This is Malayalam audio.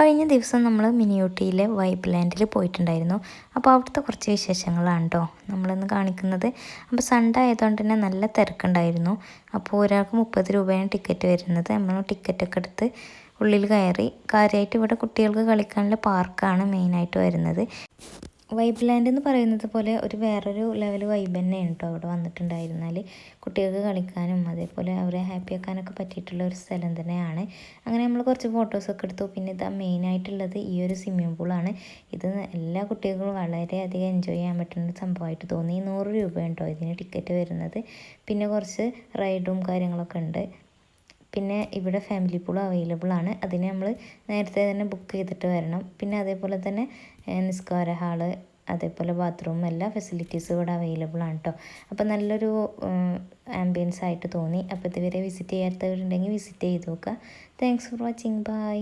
കഴിഞ്ഞ ദിവസം നമ്മൾ മിനിയൂട്ടിയിലെ വൈബ് ലാൻഡിൽ പോയിട്ടുണ്ടായിരുന്നു. അപ്പോൾ അവിടുത്തെ കുറച്ച് വിശേഷങ്ങളാണ് കേട്ടോ നമ്മളിന്ന് കാണിക്കുന്നത്. അപ്പോൾ സൺഡേ ആയതുകൊണ്ട് തന്നെ നല്ല തിരക്കുണ്ടായിരുന്നു. അപ്പോൾ ഒരാൾക്ക് മുപ്പത് രൂപയാണ് ടിക്കറ്റ് വരുന്നത്. നമ്മൾ ടിക്കറ്റൊക്കെ എടുത്ത് ഉള്ളിൽ കയറി കാര്യമായിട്ട് ഇവിടെ കുട്ടികൾക്ക് കളിക്കാനുള്ള പാർക്കാണ് മെയിനായിട്ട് വരുന്നത്. വൈബ് ലാൻഡ് എന്ന് പറയുന്നത് പോലെ ഒരു വേറൊരു ലെവൽ വൈബ് തന്നെയാണ് കേട്ടോ അവിടെ വന്നിട്ടുണ്ടായിരുന്നാൽ കുട്ടികൾക്ക് കളിക്കാനും അതേപോലെ അവരെ ഹാപ്പി ആക്കാനൊക്കെ പറ്റിയിട്ടുള്ള ഒരു സ്ഥലം തന്നെയാണ്. അങ്ങനെ നമ്മൾ കുറച്ച് ഫോട്ടോസൊക്കെ എടുത്തു. പിന്നെ ഇതാ മെയിനായിട്ടുള്ളത് ഈ ഒരു സ്വിമ്മിംഗ് പൂളാണ് ഇത് എല്ലാ കുട്ടികൾക്കും വളരെയധികം എൻജോയ് ചെയ്യാൻ പറ്റുന്ന സംഭവമായിട്ട് തോന്നി. നൂറ് രൂപയാണ് കേട്ടോ ഇതിന് ടിക്കറ്റ് വരുന്നത്. പിന്നെ കുറച്ച് റൈഡും കാര്യങ്ങളൊക്കെ ഉണ്ട്. പിന്നെ ഇവിടെ ഫാമിലി പൂൾ അവൈലബിൾ ആണ്. അതിന് നമ്മൾ നേരത്തെ തന്നെ ബുക്ക് ചെയ്തിട്ട് വരണം. പിന്നെ അതേപോലെ തന്നെ നിസ്കാര ഹാൾ അതേപോലെ ബാത്റൂം എല്ലാ ഫെസിലിറ്റീസും ഇവിടെ അവൈലബിൾ ആണ് കേട്ടോ അപ്പോൾ നല്ലൊരു ആംബിയൻസ് ആയിട്ട് തോന്നി. അപ്പോൾ ഇതുവരെ വിസിറ്റ് ചെയ്യാത്തവരുണ്ടെങ്കിൽ വിസിറ്റ് ചെയ്ത് നോക്കുക. Thanks for watching bye